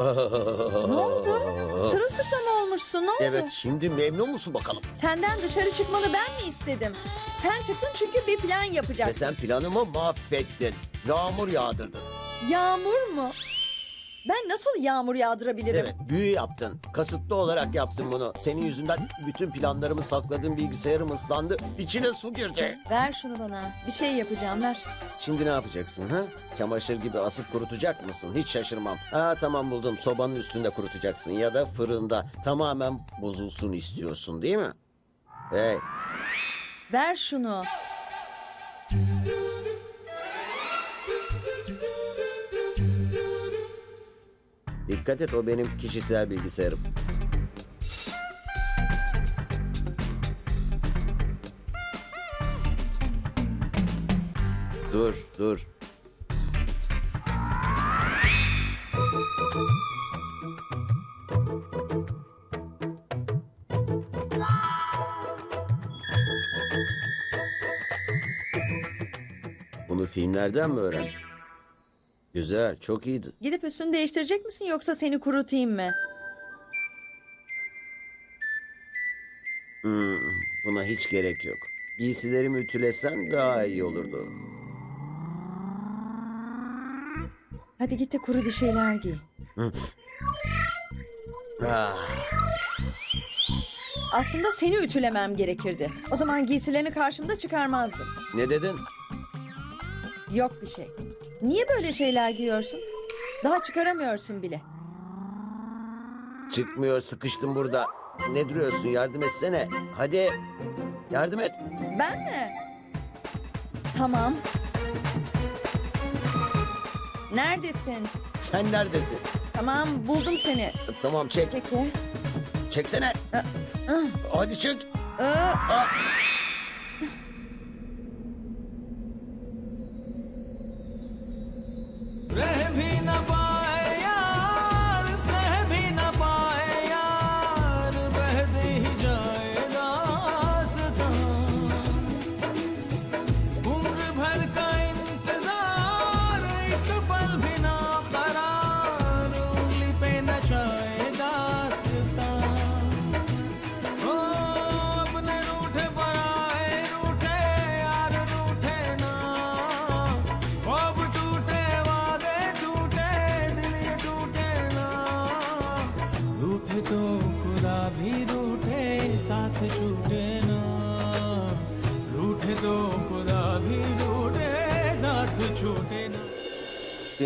Ne oldu? Sırılsıklam olmuşsun ne oldu? Evet şimdi memnun musun bakalım? Senden dışarı çıkmanı ben mi istedim? Sen çıktın çünkü bir plan Ve yapacaksın. sen planımı mahvettin. Yağmur yağdırdın. Yağmur mu? Ben nasıl yağmur yağdırabilirim? Evet büyü yaptın. Kasıtlı olarak yaptın bunu. Senin yüzünden bütün planlarımı sakladığım bilgisayarım ıslandı. İçine su girdi. Ver şunu bana. Bir şey yapacağım ver. Şimdi ne yapacaksın ha? Çamaşır gibi asıp kurutacak mısın? Hiç şaşırmam. Ha tamam buldum. Sobanın üstünde kurutacaksın ya da fırında. Tamamen bozulsun istiyorsun değil mi? Hey Ver şunu. Dikkat et o benim kişisel bilgisayarım. Dur dur. Bunu filmlerden mi öğrendin? Güzel, çok iyiydi. Gidip üstünü değiştirecek misin yoksa seni kurutayım mı? Hmm, buna hiç gerek yok. Giysilerimi ütülesen daha iyi olurdu. Hadi git de kuru bir şeyler giy. Ah, Aslında seni ütülemem gerekirdi. O zaman giysilerini karşımda çıkarmazdım. ne dedin? Yok bir şey. Niye böyle şeyler giyiyorsun? Daha çıkaramıyorsun bile. Çıkmıyor, sıkıştım burada. Ne duruyorsun? Yardım etsene. Hadi. Yardım et. Ben mi? Tamam. Neredesin? Sen neredesin? Tamam buldum seni. Tamam çek. Peki. Çeksene. Hadi çek. Aa, Ah.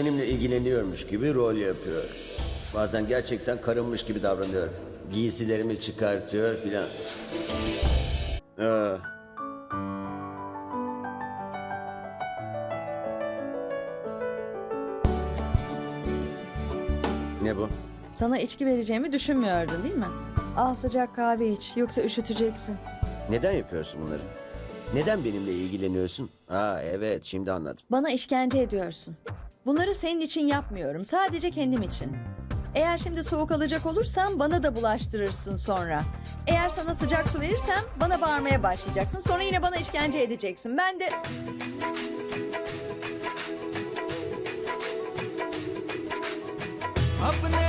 Benimle ilgileniyormuş gibi rol yapıyor. Bazen gerçekten karınmış gibi davranıyor. Giysilerimi çıkartıyor filan. Ah. Ne bu? sana içki vereceğimi düşünmüyordun değil mi? Al sıcak kahve iç yoksa üşüteceksin. Neden yapıyorsun bunları? Neden benimle ilgileniyorsun? Aa evet şimdi anladım. Bana işkence ediyorsun. Bunları senin için yapmıyorum. Sadece kendim için. Eğer şimdi soğuk alacak olursam bana da bulaştırırsın sonra. Eğer sana sıcak su verirsem bana bağırmaya başlayacaksın. Sonra yine bana işkence edeceksin. Ben de... अपने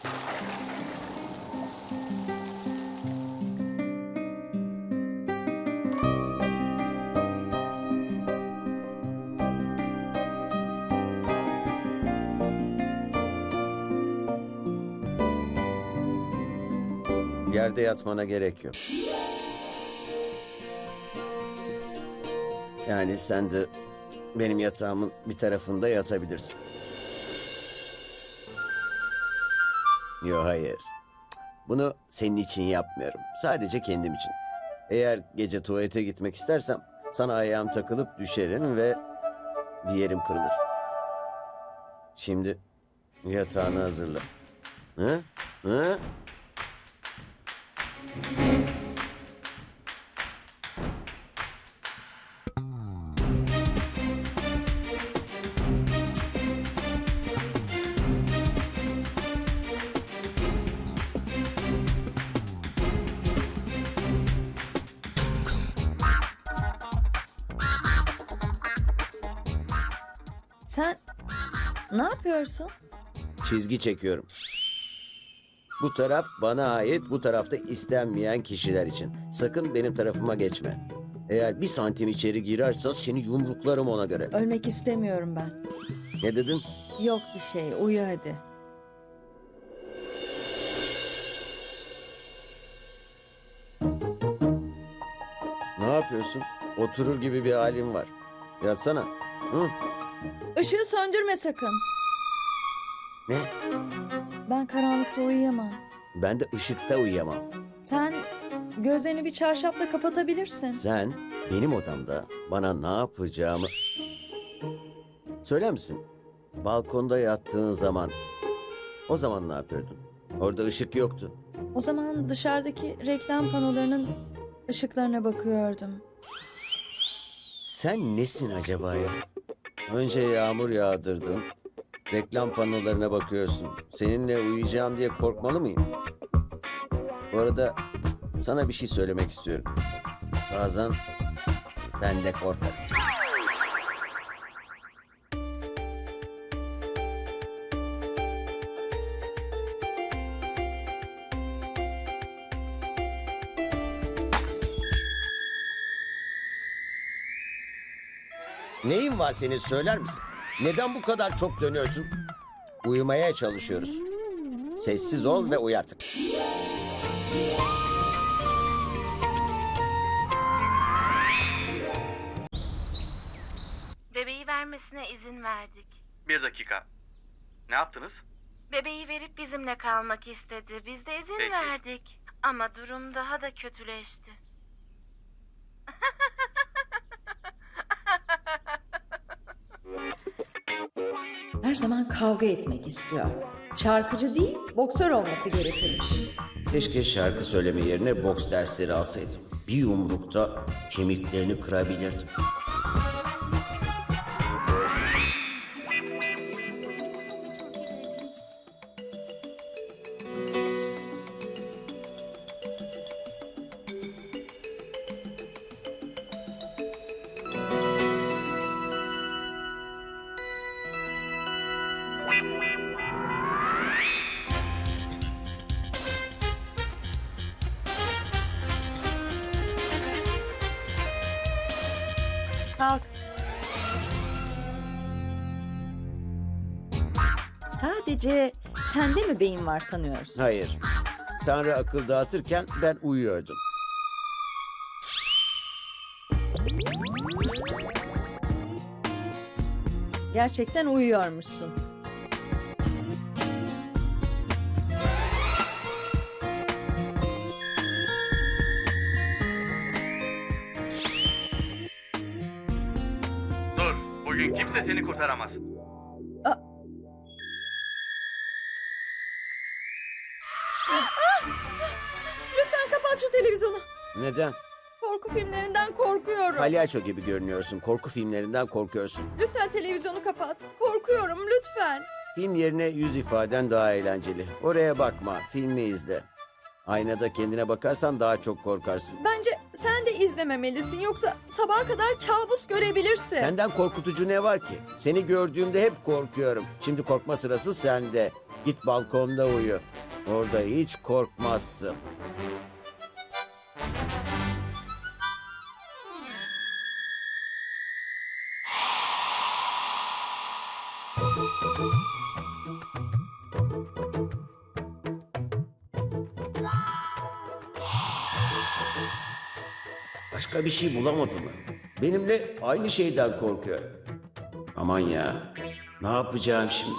Yerde yatmana gerek yok. Yani sen de benim yatağımın bir tarafında yatabilirsin. Yok hayır. Bunu senin için yapmıyorum. Sadece kendim için. Eğer gece tuvalete gitmek istersem sana ayağım takılıp düşerim ve bir yerim kırılır. Şimdi yatağını hazırla. Hı? Hı? Ne yapıyorsun? Çizgi çekiyorum. Bu taraf bana ait, bu tarafta istenmeyen kişiler için. Sakın benim tarafıma geçme. Eğer bir santim içeri girersen seni yumruklarım ona göre. Ölmek istemiyorum ben. Ne dedin? Yok bir şey. Uyu hadi. Ne yapıyorsun? Oturur gibi bir halin var. Yatsana. Hı? Işığı söndürme sakın. Ne? Ben karanlıkta uyuyamam. Ben de ışıkta uyuyamam. Sen gözlerini bir çarşafla kapatabilirsin. Sen benim odamda bana ne yapacağımı... Söyler misin? Balkonda yattığın zaman... O zaman ne yapıyordun? Orada ışık yoktu. O zaman dışarıdaki reklam panolarının ışıklarına bakıyordum. Sen nesin acaba ya? Önce yağmur yağdırdın. Reklam panolarına bakıyorsun. Seninle uyuyacağım diye korkmalı mıyım? Bu arada sana bir şey söylemek istiyorum. Bazen ben de korkarım. Neyin var senin söyler misin? Neden bu kadar çok dönüyorsun? Uyumaya çalışıyoruz. Sessiz ol ve uyu artık. Bebeği vermesine izin verdik. Bir dakika. Ne yaptınız? Bebeği verip bizimle kalmak istedi. Biz de izin Peki. verdik. Ama durum daha da kötüleşti. Her zaman kavga etmek istiyor. Şarkıcı değil, boksör olması gerekirmiş. Keşke şarkı söyleme yerine boks dersleri alsaydım. Bir yumrukta kemiklerini kırabilirdim. Kalk. Sadece sende mi beyin var sanıyorsun? Hayır. Tanrı akıl dağıtırken ben uyuyordum. Gerçekten uyuyormuşsun. Kimse seni kurtaramaz. Lütfen kapat şu televizyonu. Neden? Korku filmlerinden korkuyorum. Palyaço gibi görünüyorsun. Korku filmlerinden korkuyorsun. Lütfen televizyonu kapat. Korkuyorum lütfen. Film yerine yüz ifaden daha eğlenceli. Oraya bakma, filmi izle. Aynada kendine bakarsan daha çok korkarsın. Bence sen de izlememelisin yoksa sabaha kadar kabus görebilirsin. Senden korkutucu ne var ki? Seni gördüğümde hep korkuyorum. Şimdi korkma sırası sende. Git balkonda uyu. Orada hiç korkmazsın. Başka bir şey bulamadı mı? Benimle aynı şeyden korkuyor. Aman ya. Ne yapacağım şimdi?